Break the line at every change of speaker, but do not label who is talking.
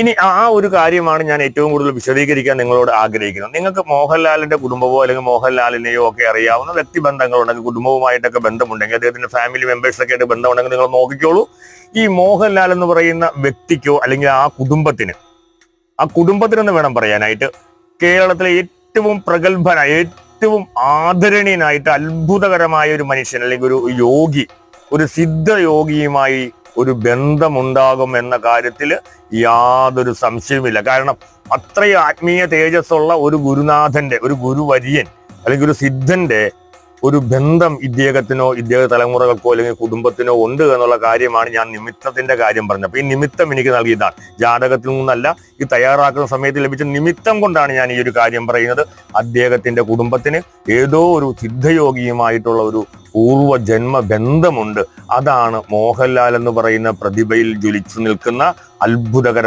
ഇനി ആ ഒരു കാര്യമാണ് ഞാൻ ഏറ്റവും കൂടുതൽ വിശദീകരിക്കാൻ നിങ്ങളോട് ആഗ്രഹിക്കുന്നത്. നിങ്ങൾക്ക് മോഹൻലാലിന്റെ കുടുംബമോ അല്ലെങ്കിൽ മോഹൻലാലിനെയോ ഒക്കെ അറിയാവുന്ന വ്യക്തിബന്ധങ്ങളുണ്ടെങ്കിൽ കുടുംബവുമായിട്ടൊക്കെ ബന്ധമുണ്ടെങ്കിൽ അദ്ദേഹത്തിന്റെ ഫാമിലി മെമ്പേഴ്സൊക്കെ ആയിട്ട് ബന്ധമുണ്ടെങ്കിൽ നിങ്ങൾ നോക്കിക്കോളൂ. ഈ മോഹൻലാൽ എന്ന് പറയുന്ന വ്യക്തിക്കോ അല്ലെങ്കിൽ ആ കുടുംബത്തിന് ആ കുടുംബത്തിനെന്ന് വേണം പറയാനായിട്ട്. കേരളത്തിലെ ഏറ്റവും പ്രഗത്ഭനായ ഏറ്റവും ആദരണീയനായിട്ട് അത്ഭുതകരമായ ഒരു മനുഷ്യൻ അല്ലെങ്കിൽ ഒരു യോഗി ഒരു സിദ്ധ യോഗിയുമായി ഒരു ബന്ധമുണ്ടാകും എന്ന കാര്യത്തിൽ യാതൊരു സംശയവുമില്ല. കാരണം അത്രയും ആത്മീയ തേജസ്സുള്ള ഒരു ഗുരുനാഥന്റെ ഒരു ഗുരുവര്യൻ അല്ലെങ്കിൽ ഒരു സിദ്ധന്റെ ഒരു ബന്ധം ഇദ്ദേഹത്തിനോ ഇദ്ദേഹ തലമുറകൾക്കോ അല്ലെങ്കിൽ കുടുംബത്തിനോ ഉണ്ട് എന്നുള്ള കാര്യമാണ് ഞാൻ നിമിത്തത്തിന്റെ കാര്യം പറഞ്ഞത്. അപ്പൊ ഈ നിമിത്തം എനിക്ക് നൽകിയതാണ്. ജാതകത്തിൽ നിന്നല്ല ഈ തയ്യാറാക്കുന്ന സമയത്ത് ലഭിച്ച നിമിത്തം കൊണ്ടാണ് ഞാൻ ഈ ഒരു കാര്യം പറയുന്നത്. അദ്ദേഹത്തിന്റെ കുടുംബത്തിന് ഏതോ ഒരു സിദ്ധയോഗിയുമായിട്ടുള്ള ഒരു പൂർവ ജന്മ ബന്ധമുണ്ട് അതാണ് മോഹൻലാൽ എന്ന് പറയുന്ന പ്രതിഭയിൽ ജ്വലിച്ചു നിൽക്കുന്ന അത്ഭുതകര